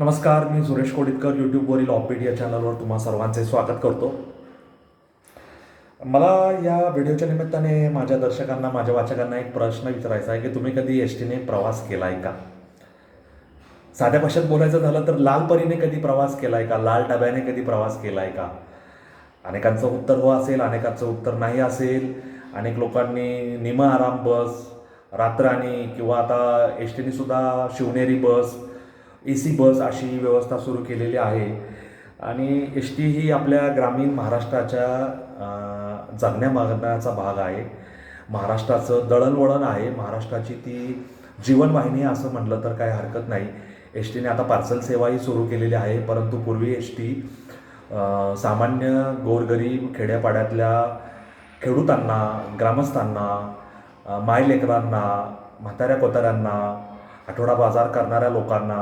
नमस्कार मी सुरेश कोडितकर यूट्यूबवरील ऑफबीट या चॅनलवर तुम्हा सर्वांचे स्वागत करतो. मला या व्हिडिओच्या निमित्ताने माझ्या दर्शकांना माझ्या वाचकांना एक प्रश्न विचारायचा आहे की तुम्ही कधी एस टीने प्रवास केला आहे का? साध्या भाषेत बोलायचं झालं तर लाल परीने कधी प्रवास केला आहे का? लाल डब्याने कधी प्रवास केला आहे का? अनेकांचं उत्तर हो असेल अनेकांचं उत्तर नाही असेल. अनेक लोकांनी निम आराम बस रात्राणी किंवा आता एस टीने सुद्धा शिवनेरी बस ए सी बस अशी व्यवस्था सुरू केलेली आहे. आणि एस टी ही आपल्या ग्रामीण महाराष्ट्राच्या जगण्या मागण्याचा भाग आहे. महाराष्ट्राचं दळणवळण आहे. महाराष्ट्राची ती जीवनवाहिनी असं म्हटलं तर काही हरकत नाही. एस टीने आता पार्सल सेवाही सुरू केलेली आहे. परंतु पूर्वी एस टी सामान्य गोरगरीब खेड्यापाड्यातल्या खेडूतांना ग्रामस्थांना मायलेकरांना म्हाताऱ्या कोताऱ्यांना आठवडा बाजार करणाऱ्या लोकांना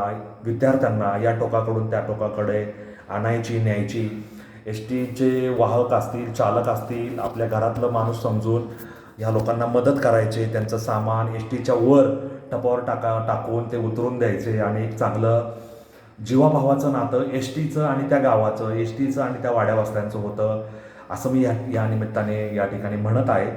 विद्यार्थ्यांना या टोकाकडून त्या टोकाकडे आणायची न्यायची. एस टीचे वाहक असतील चालक असतील आपल्या घरातलं माणूस समजून ह्या लोकांना मदत करायचे त्यांचं सामान एस टीच्या वर टपावर टाका टाकून ते उतरून द्यायचे आणि एक चांगलं जीवाभावाचं नातं एस टीचं आणि त्या गावाचं एस टीचं आणि त्या वाड्यावास्त्यांचं होतं असं मी या या निमित्ताने या ठिकाणी म्हणत आहे.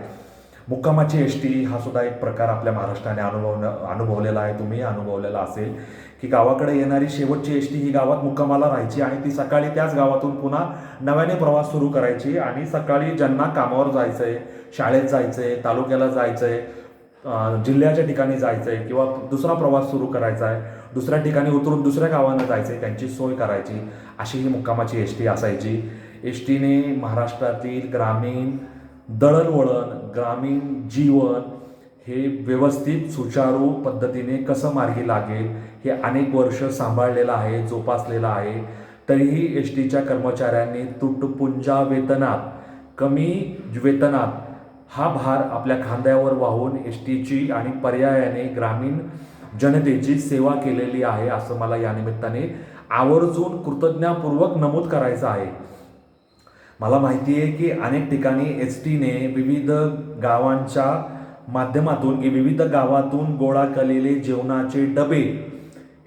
मुक्कामाची एस टी हा सुद्धा एक प्रकार आपल्या महाराष्ट्राने अनुभव अनुभवलेला आहे. तुम्ही अनुभवलेला असेल की गावाकडे येणारी शेवटची एस टी ही गावात मुक्कामाला राहायची आणि ती सकाळी त्याच गावातून पुन्हा नव्याने प्रवास सुरू करायची आणि सकाळी ज्यांना कामावर जायचं आहे शाळेत जायचं आहे तालुक्याला जायचं आहे जिल्ह्याच्या ठिकाणी जायचं आहे किंवा दुसरा प्रवास सुरू करायचा आहे दुसऱ्या ठिकाणी उतरून दुसऱ्या गावांना जायचं आहे त्यांची सोय करायची. अशी ही मुक्कामाची एस टी असायची. एस टीने महाराष्ट्रातील ग्रामीण दळणवळण ग्रामीण जीवन हे व्यवस्थित सुचारू पद्धतीने कसं मार्गी लागेल हे अनेक वर्ष सांभाळलेलं आहे जोपासलेलं आहे. तरीही एस टीच्या कर्मचाऱ्यांनी तुटपुंजा वेतनात कमी वेतनात हा भार आपल्या खांद्यावर वाहून एस टीची आणि पर्यायाने ग्रामीण जनतेची सेवा केलेली आहे असं मला या निमित्ताने आवर्जून कृतज्ञापूर्वक नमूद करायचं आहे. मला माहिती आहे की अनेक ठिकाणी एस टीने विविध गावांच्या माध्यमातून की विविध गावातून गोळा केलेले जेवणाचे डबे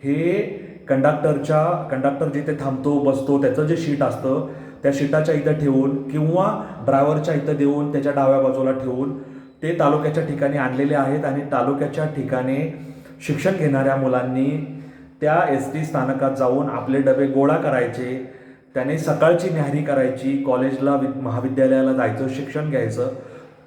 हे कंडक्टरच्या कंडक्टर जिथे थांबतो बसतो त्याचं जे शीट असतं त्या शीटाच्या इथं ठेवून किंवा ड्रायव्हरच्या इथं देऊन त्याच्या डाव्या बाजूला ठेवून ते तालुक्याच्या ठिकाणी आणलेले आहेत आणि तालुक्याच्या ठिकाणी शिक्षण घेणाऱ्या मुलांनी त्या एस टी स्थानकात जाऊन आपले डबे गोळा करायचे. त्याने सकाळची न्याहारी करायची कॉलेजला वि महाविद्यालयाला जायचं शिक्षण घ्यायचं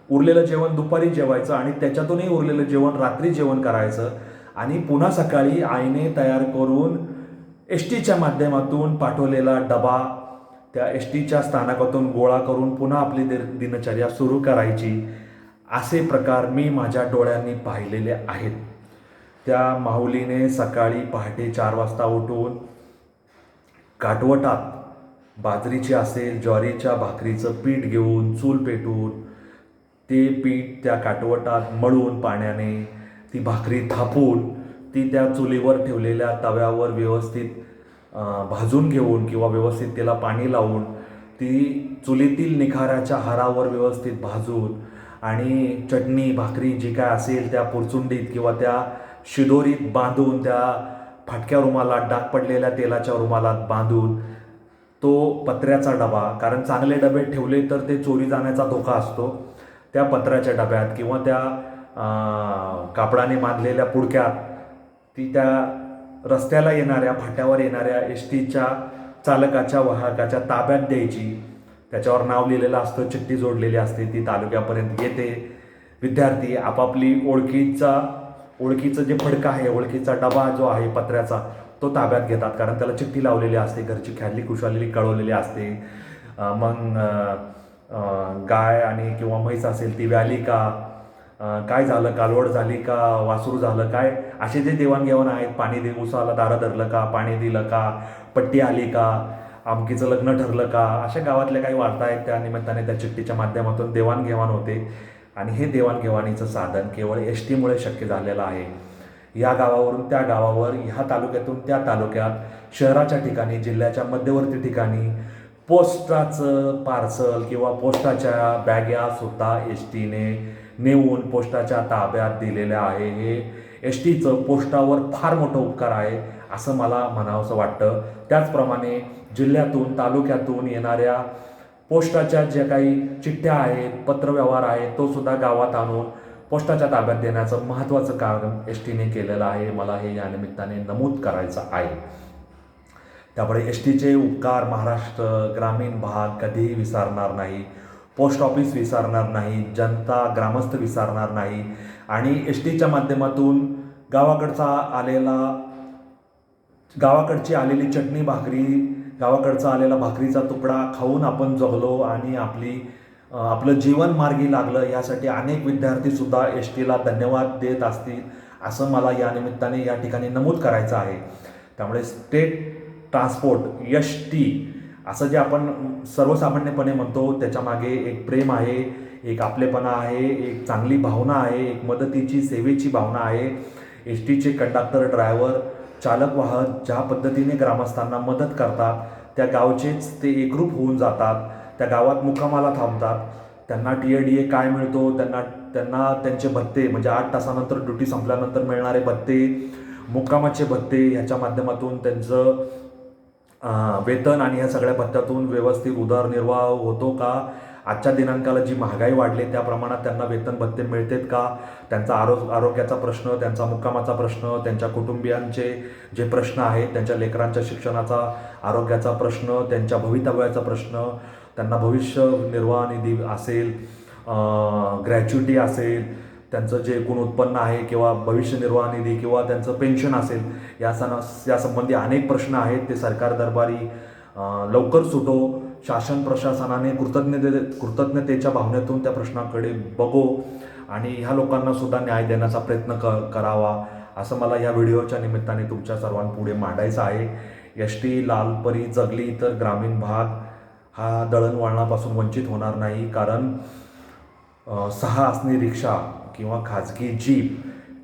उरलेलं जेवण दुपारी जेवायचं आणि त्याच्यातूनही उरलेलं जेवण रात्री जेवण करायचं आणि पुन्हा सकाळी आईने तयार करून एस टीच्या माध्यमातून पाठवलेला डबा त्या एस टीच्या स्थानकातून गोळा करून पुन्हा आपली दि दिनचर्या सुरू करायची. असे प्रकार मी माझ्या डोळ्यांनी पाहिलेले आहेत. त्या माऊलीने सकाळी पहाटे चार वाजता उठून काटवटात बाजरीची असेल ज्वारीच्या भाकरीचं पीठ घेऊन चूल पेटून ते पीठ त्या काटवटात मळून पाण्याने ती भाकरी थापून ती त्या चुलीवर ठेवलेल्या तव्यावर व्यवस्थित भाजून घेऊन किंवा व्यवस्थित त्याला पाणी लावून ती चुलीतील निखाऱ्याच्या हारावर व्यवस्थित भाजून आणि चटणी भाकरी जी काय असेल त्या पुरचुंडीत किंवा त्या शिदोरीत बांधून त्या फाटक्या रुमालात डाग पडलेल्या तेलाच्या रुमालात बांधून तो पत्र्याचा डबा कारण चांगले डबे ठेवले तर ते चोरी जाण्याचा धोका असतो. त्या पत्र्याच्या डब्यात किंवा त्या कापडाने बांधलेल्या पुडक्यात ती त्या रस्त्याला येणाऱ्या फाट्यावर येणाऱ्या एस टीच्या चालकाच्या वाहकाच्या ताब्यात द्यायची. त्याच्यावर नाव लिहिलेलं असतं चिठ्ठी जोडलेली असते ती तालुक्यापर्यंत येते. विद्यार्थी आपापली ओळखीचा ओळखीचं जे फडकं आहे ओळखीचा डबा जो आहे पत्र्याचा तो ताब्यात घेतात. कारण त्याला चिठ्ठी लावलेली असते घरची ख्याली कुशालेली कळवलेली असते. मग गाय आणि किंवा म्हैस असेल ती व्याली का? काय झालं? कालवड झाली का? वासरू झालं काय? असे जे देवाणघेवाण आहेत पाणी दे उसाला दारं धरलं का? पाणी दिलं का? पट्टी आली का? आमकीचं लग्न ठरलं का? अशा गावातल्या काही वार्ता आहेत. त्या निमित्ताने त्या चिठ्ठीच्या माध्यमातून देवाणघेवाण होते. आणि हे देवाणघेवाणीचं साधन केवळ एस टीमुळे शक्य झालेलं आहे. या गावावरून त्या गावावर ह्या तालुक्यातून त्या तालुक्यात शहराच्या ठिकाणी जिल्ह्याच्या मध्यवर्ती ठिकाणी पोस्टाचं पार्सल किंवा पोस्टाच्या बॅग्या सुद्धा एस टीने नेऊन पोस्टाच्या ताब्यात दिलेल्या आहे. हे एस टीचं पोस्टावर फार मोठं उपकार आहे असं मला म्हणावंसं वाटतं. त्याचप्रमाणे जिल्ह्यातून तालुक्यातून येणाऱ्या पोस्टाच्या ज्या काही चिठ्ठ्या आहेत पत्रव्यवहार आहेत तो सुद्धा गावात आणून पोस्टाच्या ताब्यात देण्याचं महत्त्वाचं काम एस टीने केलेलं आहे. मला हे या निमित्ताने नमूद करायचं आहे. त्यामुळे एस टीचे उपकार महाराष्ट्र ग्रामीण भाग कधीही विसरणार नाही. पोस्ट ऑफिस विसरणार नाही. जनता ग्रामस्थ विसरणार नाही. आणि एस टीच्या माध्यमातून गावाकडचा आलेला गावाकडची आलेली चटणी भाकरी गावाकडचा आलेला भाकरीचा तुकडा खाऊन आपण जगलो आणि आपली आपलं जीवन मार्गी लागलं यासाठी अनेक विद्यार्थीसुद्धा एस टीला धन्यवाद देत असतील असं मला या निमित्ताने या ठिकाणी नमूद करायचं आहे. त्यामुळे स्टेट ट्रान्सपोर्ट यश टी असं जे आपण सर्वसामान्यपणे म्हणतो त्याच्यामागे एक प्रेम आहे एक आपलेपणा आहे एक चांगली भावना आहे एक मदतीची सेवेची भावना आहे. एस टीचे कंडक्टर ड्रायव्हर चालक वाहक ज्या पद्धतीने ग्रामस्थांना मदत करतात त्या गावचेच ते एकरूप होऊन जातात. त्या गावात मुक्कामाला थांबतात. त्यांना टी ए डी ए काय मिळतो? त्यांना त्यांना त्यांचे भत्ते म्हणजे आठ तासानंतर ड्युटी संपल्यानंतर मिळणारे भत्ते मुक्कामाचे भत्ते ह्याच्या माध्यमातून त्यांचं वेतन आणि ह्या सगळ्या भत्त्यातून व्यवस्थित उदरनिर्वाह होतो का? आजच्या दिनांकाला जी महागाई वाढली त्या प्रमाणात त्यांना वेतन भत्ते मिळतेत का? त्यांचा आरो आरोग्याचा प्रश्न त्यांचा मुक्कामाचा प्रश्न त्यांच्या कुटुंबियांचे जे प्रश्न आहेत त्यांच्या लेकरांच्या शिक्षणाचा आरोग्याचा प्रश्न त्यांच्या भवितव्याचा प्रश्न त्यांना भविष्य निर्वाह निधी असेल ग्रॅच्युटी असेल त्यांचं जे एकूण उत्पन्न आहे किंवा भविष्य निर्वाह निधी किंवा त्यांचं पेन्शन असेल या सण यासंबंधी अनेक प्रश्न आहेत. ते सरकार दरबारी लवकर सुटो. शासन प्रशासनाने कृतज्ञते कृतज्ञतेच्या भावनेतून त्या प्रश्नाकडे बघो आणि ह्या लोकांना सुद्धा न्याय देण्याचा प्रयत्न क करावा असं मला या व्हिडिओच्या निमित्ताने तुमच्या सर्वांपुढे मांडायचं आहे. यष्टी टी लालपरी जगली तर ग्रामीण भाग हा दळणवळणापासून वंचित होणार नाही कारण सहा आसनी रिक्षा किंवा खाजगी जीप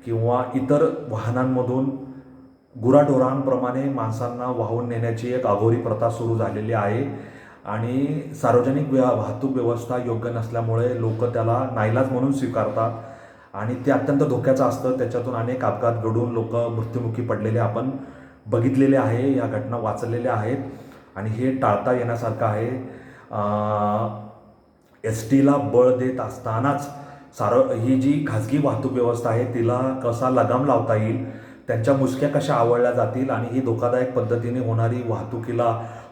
किंवा इतर वाहनांमधून गुराढोरांप्रमाणे माणसांना वाहून नेण्याची एक अघोरी प्रथा सुरू झालेली आहे आणि सार्वजनिक व्या वाहतूक व्यवस्था योग्य नसल्यामुळे लोक त्याला नाईलाज म्हणून स्वीकारतात आणि ते अत्यंत धोक्याचं असतं. त्याच्यातून अनेक अपघात घडून लोक मृत्युमुखी पडलेले आपण बघितलेले आहे या घटना वाचलेल्या आहेत. आणि हे टाळता येण्यासारखं आहे. एस टीला बळ देत असतानाच सारं ही जी खाजगी वाहतूक व्यवस्था आहे तिला कसा लगाम लावता येईल? त्यांच्या मुसक्या कशा आवडल्या जातील? आणि ही धोकादायक पद्धतीने होणारी वाहतुकीला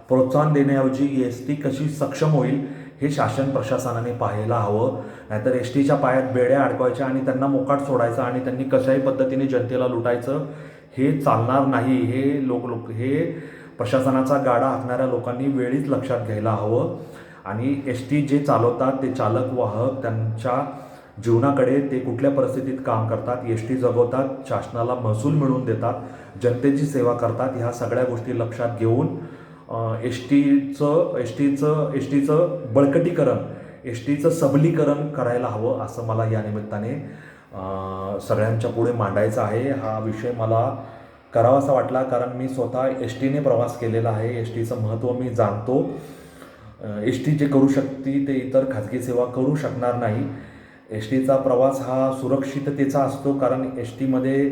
प्रोत्साहन देण्याऐवजी एस टी कशी सक्षम होईल हे शासन प्रशासनाने पाहायला हवं. नाहीतर एस टीच्या पायात बेड्या अडकवायच्या आणि त्यांना मोकाट सोडायचं आणि त्यांनी कशाही पद्धतीने जनतेला लुटायचं हे चालणार नाही. हे लोक लोक हे प्रशासनाचा गाडा आखणाऱ्या लोकांनी वेळीच लक्षात घ्यायला हवं. आणि एस टी जे चालवतात ते चालक वाहक त्यांच्या जीवनाकडे ते कुठल्या परिस्थितीत काम करतात एस टी जगवतात शासनाला महसूल मिळवून देतात जनतेची सेवा करतात ह्या सगळ्या गोष्टी लक्षात घेऊन एस टीचं एस टीचं एस टीचं बळकटीकरण एस टीचं सबलीकरण करायला हवं असं मला या निमित्ताने सगळ्यांच्या पुढे मांडायचा आहे. हा विषय मला करावासा वाटला कारण मी स्वतः एस टीने प्रवास केलेला आहे. एस टीचं महत्त्व मी जाणतो. एस टी जे करू शकते ते इतर खाजगी सेवा करू शकणार नाही. एस टीचा प्रवास हा सुरक्षिततेचा असतो कारण एस टीमध्ये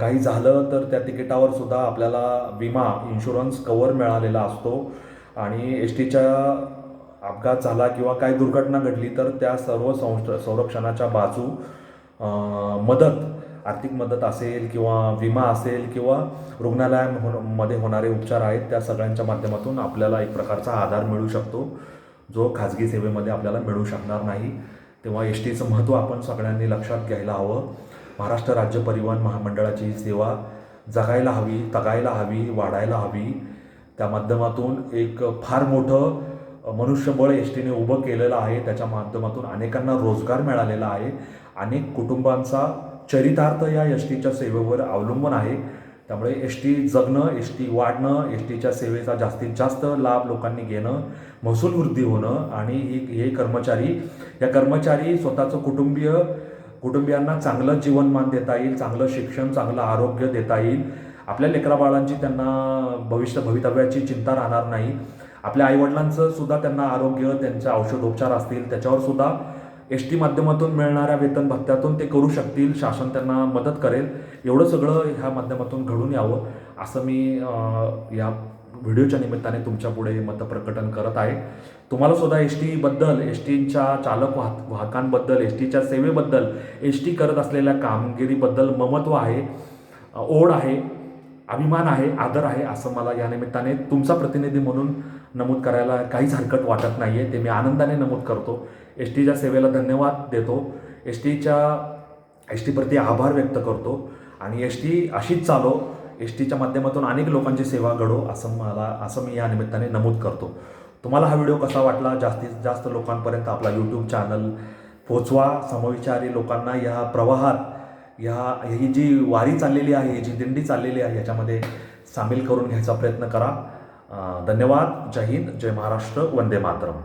काही झालं तर त्या तिकिटावर सुद्धा आपल्याला विमा इन्शुरन्स कवर मिळालेला असतो. आणि एस टीच्या अपघात झाला किंवा काही दुर्घटना घडली तर त्या सर्व संस्थ संरक्षणाच्या बाजू मदत आर्थिक मदत असेल किंवा विमा असेल किंवा रुग्णालयामध्ये होणारे उपचार आहेत त्या सगळ्यांच्या माध्यमातून आपल्याला एक प्रकारचा आधार मिळू शकतो जो खाजगी सेवेमध्ये आपल्याला मिळू शकणार नाही. तेव्हा एस टीचं महत्त्व आपण सगळ्यांनी लक्षात घ्यायला हवं. महाराष्ट्र राज्य परिवहन महामंडळाची सेवा जगायला हवी तगायला हवी वाढायला हवी. त्या माध्यमातून एक फार मोठं मनुष्यबळ एस टीने उभं केलेलं आहे. त्याच्या माध्यमातून अनेकांना रोजगार मिळालेला आहे. अनेक कुटुंबांचा चरितार्थ या एस टीच्या सेवेवर अवलंबून आहे. त्यामुळे एस टी जगणं एस टी वाढणं एस टीच्या सेवेचा जास्तीत जास्त लाभ लोकांनी घेणं महसूल वृद्धी होणं आणि ही हे कर्मचारी या कर्मचारी स्वतःचं कुटुंबीय कुटुंबियांना चांगलं जीवनमान देता येईल चांगलं शिक्षण चांगलं आरोग्य देता येईल. आपल्या लेकराबाळांची त्यांना भविष्य भवितव्याची चिंता राहणार नाही. आपल्या आईवडिलांचं सुद्धा त्यांना आरोग्य त्यांचे औषधोपचार असतील त्याच्यावर सुद्धा एस टी माध्यमातून मिळणाऱ्या वेतन भत्त्यातून ते करू शकतील शासन त्यांना मदत करेल. एवढं सगळं ह्या माध्यमातून घडून यावं असं मी या व्हिडिओच्या निमित्ताने तुमच्यापुढे मतप्रकटन करत आहे. तुम्हाला सुद्धा एस टीबद्दल एस टीच्या चालक वाहक वाहकांबद्दल एस टीच्या सेवेबद्दल एस टी करत असलेल्या कामगिरीबद्दल ममत्व आहे ओढ आहे अभिमान आहे आदर आहे असं मला या निमित्ताने तुमचा प्रतिनिधी म्हणून नमूद करायला काहीच हरकत वाटत नाही आहे ते मी आनंदाने नमूद करतो. एस टीच्या सेवेला धन्यवाद देतो. एस टीच्या एस टीप्रती आभार व्यक्त करतो. आणि एस टी अशीच चालो एस टीच्या माध्यमातून अनेक लोकांची सेवा घडो असं मला असं मी या निमित्ताने नमूद करतो. तुम्हाला हा व्हिडिओ कसा वाटला? जास्तीत जास्त लोकांपर्यंत आपला यूट्यूब चॅनल पोचवा समविचारी लोकांना या प्रवाहात ह्या ही जी वारी चाललेली आहे ही जी दिंडी चाललेली आहे याच्यामध्ये सामील करून घ्यायचा प्रयत्न करा. धन्यवाद. जय हिंद. जय महाराष्ट्र. वंदे मातरम.